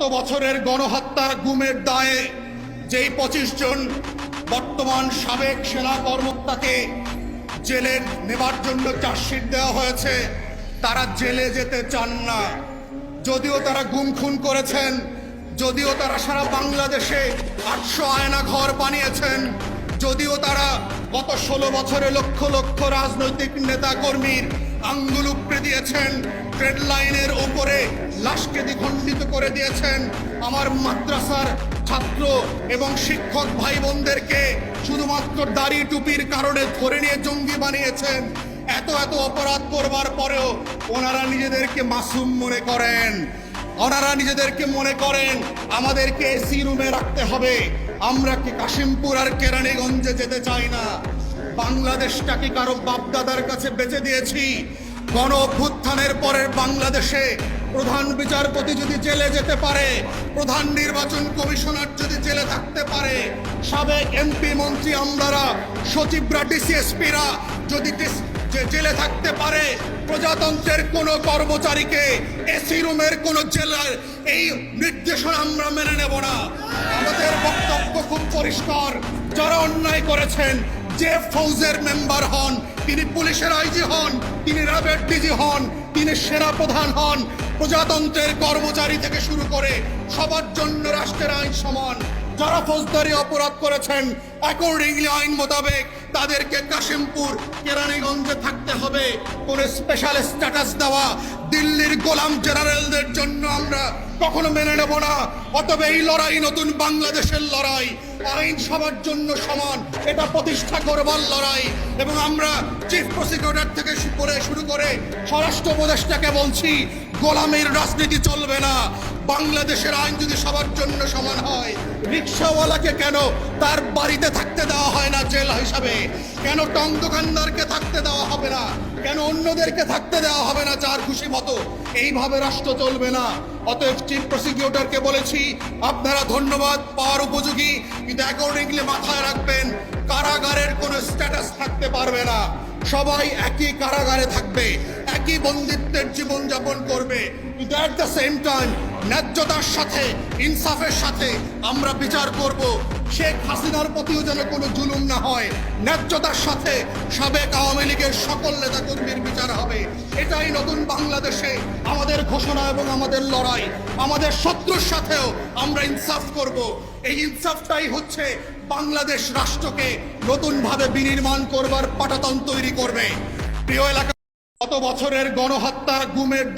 গত বছরের গণহত্যা গুমের দায়ে যেই পঁচিশ জন বর্তমান সাবেক সেনা কর্মকর্তাকে জেলে নেবার জন্য চার্জশিট দেওয়া হয়েছে, তারা জেলে যেতে চান না। যদিও তারা গুম খুন করেছেন, যদিও তারা সারা বাংলাদেশে আটশো আয়না ঘর বানিয়েছেন, যদিও তারা গত ষোলো বছরে লক্ষ লক্ষ রাজনৈতিক নেতা কর্মীর আঙ্গুল উপড়ে দিয়েছেন ট্রেড লাইনের ওপরে লাশকে দ্বিখণ্ডিত করে দিয়েছেন। আমার মাদ্রাসার ছাত্র এবং শিক্ষক ভাই বোনদেরকে শুধুমাত্র দাড়ি টুপির কারণে ধরে নিয়ে জঙ্গি বানিয়েছেন। এত এত অপরাধ করবার পরেও ওনারা নিজেদেরকে মাসুম মনে করেন। ওনারা নিজেদেরকে মনে করেন, আমাদেরকে এসি রুমে রাখতে হবে। আমরা কি কাশিমপুর আর কেরানীগঞ্জে যেতে চাই না? বাংলাদেশটাকে কারও বাপদাদার কাছে বেঁচে দিয়েছি। গণ অভ্যুত্থানের পরের বাংলাদেশে প্রধান বিচারপতি যদি জেলে যেতে পারে, প্রধান নির্বাচন কমিশনার যদি জেলে থাকতে পারে, সাবেক এমপি মন্ত্রী আমলারা, সচিবরা, ডিসিএসপিরা যদি জেলে থাকতে পারে, প্রজাতন্ত্রের কোন কর্মচারীকে এসি রুমের কোন জেলার এই নির্দেশনা আমরা মেনে নেব না। আমাদের বক্তব্য খুব পরিষ্কার। যারা অন্যায় করেছেন যে ফৌজের মেম্বার হন, তিনি পুলিশের আইজি হন, তিনি র্যাবের ডিজি হন, তিনি সেনা প্রধান হন, প্রজাতন্ত্রের কর্মচারী থেকে শুরু করে সবার জন্য রাষ্ট্রের আইন সমান। যারা ফৌজদারি অপরাধ করেছেন অ্যাকর্ডিংলি আইন মোতাবেক তাদেরকে কাশিমপুর, কেরানীগঞ্জে থাকতে হবে। কোন স্পেশাল স্ট্যাটাস দেওয়া দিল্লির গোলাম জেনারেলদের জন্য আমরা কখনো মেনে নেব না। অতবে এই লড়াই নতুন বাংলাদেশের লড়াই। আইন সবার জন্য সমান। এটা প্রতিষ্ঠা করবার লড়াই। এবং আমরা চিফ প্রসিকিউটর থেকে করে শুরু করে স্বরাষ্ট্র উপদেষ্টাকে বলছি, গোলামের রাজনীতি চলবে না। বাংলাদেশের আইন যদি সবার জন্য সমান হয় রিক্সাওয়ালাকে কেন তার বাড়িতে থাকতে দেওয়া হয় না জেল হিসাবে? কেন টং দোকানদারকে থাকতে দেওয়া হবে না? কেন অন্যদেরকে থাকতে দেওয়া হবে না যার খুশি মতো? এইভাবে রাষ্ট্র চলবে না। অতএব চিফ প্রসিকিউটরকে বলেছি, আপনারা ধন্যবাদ, পাওয়ার উপযোগী, কিন্তু অ্যাকর্ডিংলি মাথায় রাখবেন, কারাগারের কোনো স্ট্যাটাস থাকতে পারবে না। সবাই একই কারাগারে থাকবে, একই বন্দিত্বের জীবন যাপন করবে। কিন্তু অ্যাট দ্য সেম টাইম ন্যায্যতার সাথে, ইনসাফের সাথে আমরা বিচার করব। শেখ হাসিনার প্রতিও যেন কোনো জুলুম না হয়। ন্যায্যতার সাথে সাবেক আওয়ামী লীগের সকল নেতাকর্মীর বিচার হবে। এটাই নতুন বাংলাদেশে আমাদের ঘোষণা এবং আমাদের লড়াই। আমাদের শত্রুর সাথেও আমরা ইনসাফ করব। এই ইনসাফটাই হচ্ছে বাংলাদেশ রাষ্ট্রকে নতুনভাবে বিনির্মাণ করবার পাটাতন তৈরি করবে। প্রিয় এলাকা, গত বছরের গণহত্যা, গুমের